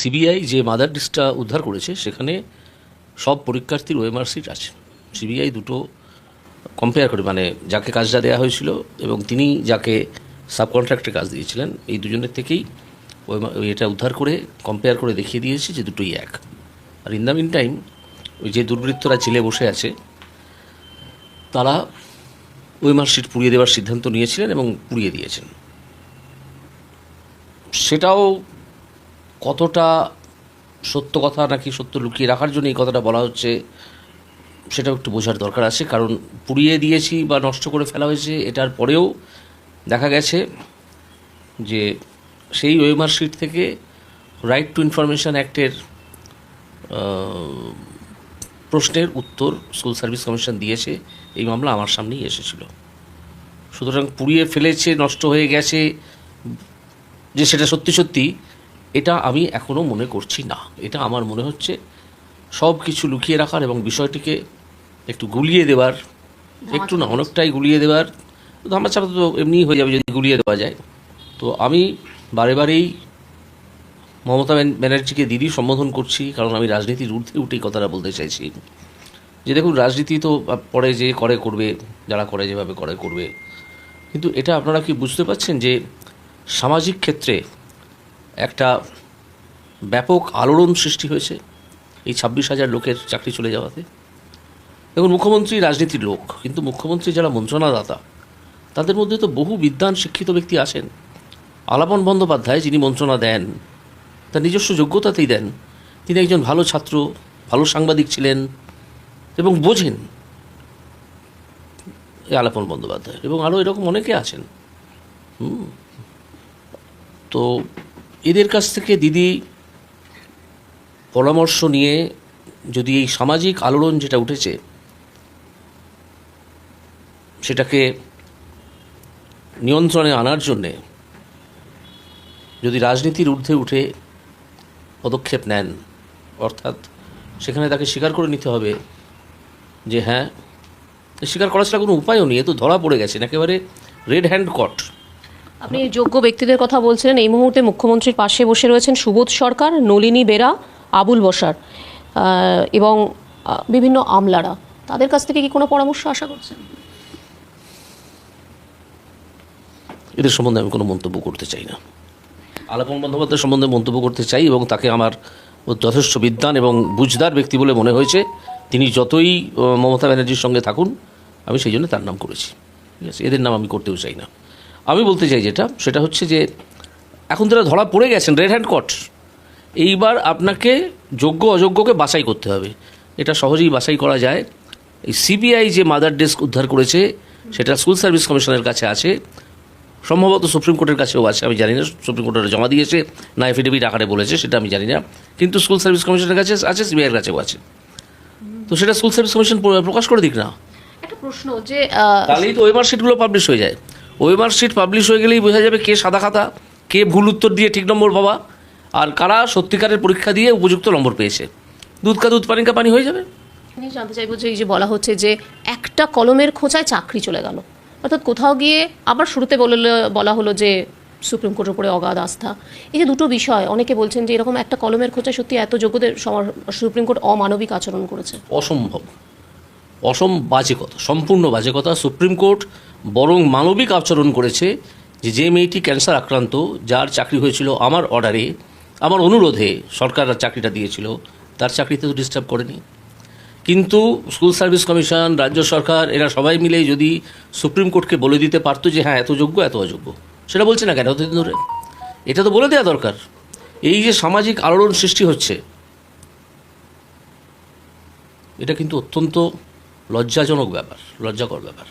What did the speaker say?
CBI যে mother ডিস্কটা উদ্ধার করেছে, সেখানে সব পরীক্ষার্থীর ওএমআর সিট আছে। সিবিআই দুটো কম্পেয়ার করে মানে যাকে কাজটা দেওয়া হয়েছিল এবং তিনি যাকে সাবকন্ট্রাক্টে কাজ দিয়েছিলেন, এই দুজনের থেকেই ওই এটা উদ্ধার করে কম্পেয়ার করে দেখিয়ে দিয়েছে যে দুটোই এক। আর ইন দ্য মিন টাইম ওই যে দুর্বৃত্তরা জেলে বসে আছে, তারা ওএমআর সিট পুড়িয়ে দেওয়ার সিদ্ধান্ত নিয়েছিলেন এবং পুড়িয়ে দিয়েছেন। সেটাও কতটা সত্য কথা নাকি সত্য লুকিয়ে রাখার জন্য এই কথাটা বলা হচ্ছে, সেটাও একটু বোঝার দরকার আছে। কারণ পুড়িয়ে দিয়েছি বা নষ্ট করে ফেলা হয়েছে, এটার পরেও দেখা গেছে যে সেই ওয়েমার শিট থেকে রাইট টু ইনফরমেশন অ্যাক্টের প্রশ্নের উত্তর স্কুল সার্ভিস কমিশন দিয়েছে। এই মামলা আমার সামনেই এসেছিল। সুতরাং পুড়িয়ে ফেলেছে, নষ্ট হয়ে গেছে, যে সেটা সত্যি সত্যি এটা আমি এখনও মনে করছি না। এটা আমার মনে হচ্ছে সব কিছু লুকিয়ে রাখার এবং বিষয়টিকে একটু গুলিয়ে দেওয়ার একটু না, অনেকটাই গুলিয়ে ধামা চাপা তো এমনিই হয়ে যাবে যদি গুলিয়ে দেওয়া যায়। তো আমি বারে বারেই মমতা ব্যান- ব্যানার্জিকে দিদি সম্বোধন করছি, কারণ আমি রাজনীতির ঊর্ধ্বে উঠেই কথাটা বলতে চাইছি। যে দেখুন, রাজনীতি তো পরে যে করে করবে, যারা করে যেভাবে করে করবে। কিন্তু এটা আপনারা কি বুঝতে পারছেন যে সামাজিক ক্ষেত্রে একটা ব্যাপক আলোড়ন সৃষ্টি হয়েছে এই ছাব্বিশ হাজার লোকের চাকরি চলে যাওয়াতে। দেখুন, মুখ্যমন্ত্রী রাজনীতির লোক, কিন্তু মুখ্যমন্ত্রী যারা মন্ত্রণাদাতা, তাদের মধ্যে তো বহু বিদ্বান শিক্ষিত ব্যক্তি আছেন। আলাপন বন্দ্যোপাধ্যায় যিনি মন্ত্রণা দেন, তার নিজস্ব যোগ্যতাতেই দেন। তিনি একজন ভালো ছাত্র, ভালো সাংবাদিক ছিলেন এবং বোঝেন আলাপন বন্দ্যোপাধ্যায় এবং আরও এরকম অনেকে আছেন। তো এদের কাছ থেকে দিদি পরামর্শ নিয়ে যদি এই সামাজিক আলোড়ন যেটা উঠেছে, সেটাকে নিয়ন্ত্রণে আনার জন্যে যদি রাজনীতির ঊর্ধ্বে উঠে পদক্ষেপ নেন, অর্থাৎ সেখানে তাকে স্বীকার করে নিতে হবে যে হ্যাঁ স্বীকার করা ছাড়া কোনো উপায়ও নেই, এ তো ধরা পড়ে গেছেন একেবারে রেড হ্যান্ড কট আপনি যোগ্য ব্যক্তিদের কথা বলছিলেন, এই মুহূর্তে মুখ্যমন্ত্রীর পাশে বসে রয়েছেন সুবোধ সরকার, নলিনী বেরা, আবুল বসার এবং বিভিন্ন আমলারা। তাদের কাছ থেকে কি কোনো পরামর্শ আশা করছেন? এদের সম্বন্ধে আমি কোনো মন্তব্য করতে চাই না। আলাপন বন্দ্যোপাধ্যায় সম্বন্ধে মন্তব্য করতে চাই এবং তাকে আমার যথেষ্ট বিদ্বান এবং বুঝদার ব্যক্তি বলে মনে হয়েছে। তিনি যতই মমতা ব্যানার্জির সঙ্গে থাকুন, আমি সেই জন্য তার নাম করেছি। ঠিক আছে, এদের নাম আমি করতেও চাই না। আমি বলতে চাই যেটা সেটা হচ্ছে যে এখন তারা ধরা পড়ে গেছেন রেড হ্যান্ড কট এইবার আপনাকে যোগ্য অযোগ্যকে বাছাই করতে হবে। এটা সহজেই বাছাই করা যায়। এই সিবিআই যে মাদার ডেস্ক উদ্ধার করেছে সেটা স্কুল সার্ভিস কমিশনের কাছে আছে। সম্ভবত সুপ্রিম কোর্টের কাছেও আছে আমি জানি না সুপ্রিম কোর্টের জমা দিয়েছে না এফিডেভিট আকারে বলেছে সেটা আমি জানি না। কিন্তু স্কুল সার্ভিস কমিশনের কাছে আছে সিবিআইয়ের কাছেও আছে। তো সেটা স্কুল সার্ভিস কমিশন প্রকাশ করে দিক না। একটা প্রশ্ন যে তাহলেই তো ওয়েমার শিটগুলো পাবলিশ হয়ে যায়। ওয়েমার শিট পাবলিশ হয়ে গেলেই বোঝা যাবে কে সাদা খাতা কে ভুল উত্তর দিয়ে ঠিক নম্বর পাবা আর কারা সত্যিকারের পরীক্ষা দিয়ে উপযুক্ত নম্বর পেয়েছে। দুধ কা দুধ পানি কা পানি হয়ে যাবে। আমি জানতে চাইব যে এই যে বলা হচ্ছে যে একটা কলমের খোঁচায় চাকরি চলে গেল। অর্থাৎ কোথাও গিয়ে আবার শুরুতে বললে বলা হলো যে সুপ্রিম কোর্টের উপরে অগাধ আস্থা। এই যে দুটো বিষয় অনেকে বলছেন যে এরকম একটা কলমের খোঁচায় সত্যি এত যোগ্যদের সুপ্রিম কোর্ট অমানবিক আচরণ করেছে। অসম্ভব। অসম বাজে কথা সম্পূর্ণ বাজে কথা। সুপ্রিম কোর্ট বরং মানবিক আচরণ করেছে যে যে মেয়েটি ক্যান্সার আক্রান্ত, যার চাকরি হয়েছিল আমার অর্ডারে, আমার অনুরোধে সরকার চাকরিটা দিয়েছিল, তার চাকরিতে তো ডিস্টার্ব করেনি। কিন্তু স্কুল সার্ভিস কমিশন রাজ্য সরকার, এরা সবাই মিলে যদি সুপ্রিম কোর্টকে বলে দিতে পারতো যে হ্যাঁ এত যোগ্য, এত অযোগ্য, সেটা বলছে না কেন এতদিন ধরে? এটা তো বলে দেওয়া দরকার। এই যে সামাজিক আলোড়ন সৃষ্টি হচ্ছে, এটা কিন্তু অত্যন্ত লজ্জাজনক ব্যাপার, লজ্জাকর ব্যাপার।